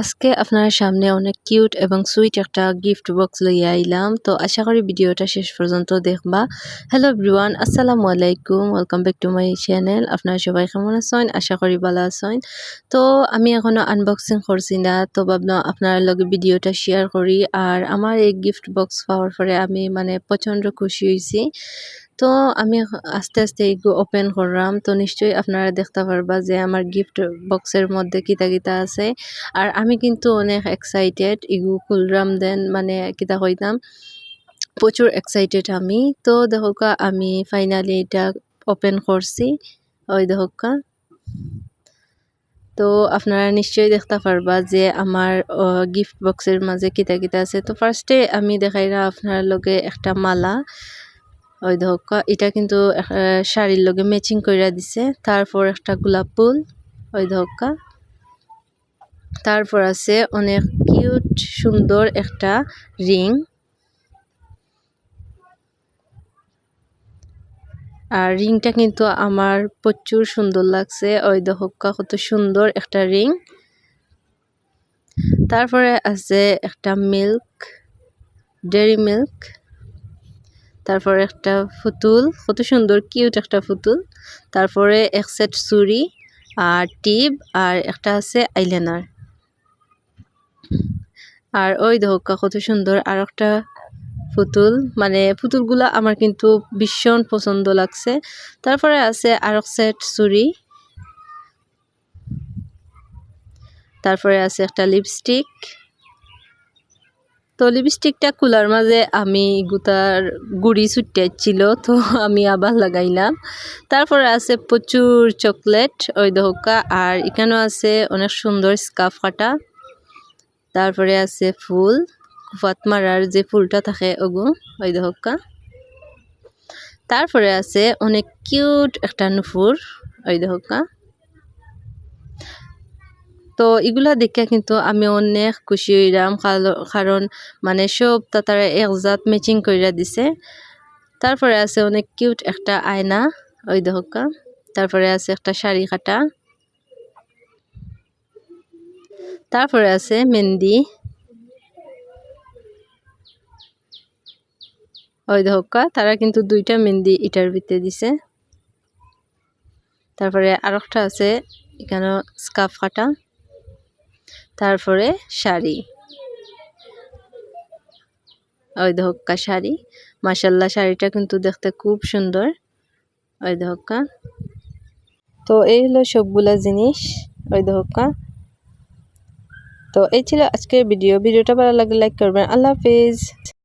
আজকে আপনার সামনে অনেক কিউট এবং সুইট একটা গিফট বক্স লইয়া আইলাম। তো আশা করি ভিডিওটা শেষ পর্যন্ত দেখবা। হ্যালো ব্রিওয়ান আসসালামু আলাইকুম। Welcome back to my channel আপনারা সবাই কেমন আছেন? আশা করি ভালো আছেন। তো আমি এখনও আনবক্সিং করছি না, তো ভাবলাম আপনার লগে ভিডিওটা শেয়ার করি। আর আমার এই গিফট বক্স পাওয়ার পরে আমি মানে প্রচণ্ড খুশি হয়েছি তো আমি আস্তে আস্তে এগুলো ওপেন করলাম। তো নিশ্চয়ই আপনারা দেখতে পারবা যে আমার গিফট বক্সের মধ্যে কিতা কিতা আছে। আর আমি কিন্তু অনেক এক্সাইটেড ইগু খুলরাম দেন মানে কিতা কইতাম, প্রচুর এক্সাইটেড আমি। তো দেখোকা আমি ফাইনালি এটা ওপেন করছি। ওই দেখোকা তো আপনারা নিশ্চয়ই দেখতে পারবা যে আমার গিফট বক্সের মাঝে কিতা কিতা আছে। তো ফার্স্টে আমি দেখাইরা আপনার লগে একটা মালা। ওই দেখো এটা কিন্তু শাড়ির লগে ম্যাচিং করে দিছে। তারপর একটা গোলাপ ফুল, ওই দেখো তারপর আছে অনেক কিউট সুন্দর একটা রিং। আর রিংটা কিন্তু আমার প্রচুর সুন্দর লাগছে। ওই দহকা কত সুন্দর একটা রিং। তারপরে আছে একটা মিল্ক ডেরি মিল্ক তারপরে একটা ফুতুল কত সুন্দর কিউট একটা ফুতুল। তারপরে এক সেট চুরি আর টিপ আর একটা আছে আইলাইনার আর ওই ধোকা কত সুন্দর আর একটা পুতুল মানে পুতুলগুলো আমার কিন্তু ভীষণ পছন্দ লাগছে। তারপরে আছে আর এক সেট চুরি তারপরে আছে একটা লিপস্টিক তো লিপস্টিকটা খোলার মাঝে আমি গুতার গুড়ি ছিল তো আমি আবার লাগাইলাম। তারপরে আছে প্রচুর চকলেট ওই দহকা আর এখানেও আছে অনেক সুন্দর স্কাফ কাটা। তারপরে আছে ফুল, কুফাত মারার যে ফুলটা থাকে ওগু, ওই দহকা তারপরে আছে অনেক কিউট একটা নুফুর ওই দহকা তো এগুলা দেখে কিন্তু আমি অনেক খুশি হইলাম কারণ মানে সব তারা একজাত ম্যাচিং করে দিছে। তারপরে আছে অনেক কিউট একটা আয়না, ওই দহকা তারপরে আছে একটা শাড়ি কাটা। তারপরে আছে মেহেন্দি। ওই দহকা তারা কিন্তু দুইটা মেহেন্দি ইটার ভিতরে দিছে। তারপরে আরেকটা আছে এখানে স্কাফ কাটা। তারপরে শাড়ি। ওই ধক্কা শাড়ি। মাসাল্লাহ শাড়িটা কিন্তু দেখতে খুব সুন্দর। ওই ধক্কা তো এই হলো সবগুলা জিনিস। ওই ধক্কা তো এই ছিল আজকের ভিডিও। ভিডিওটা ভালো লাগলে লাইক করবেন। আল্লাহ হাফিজ।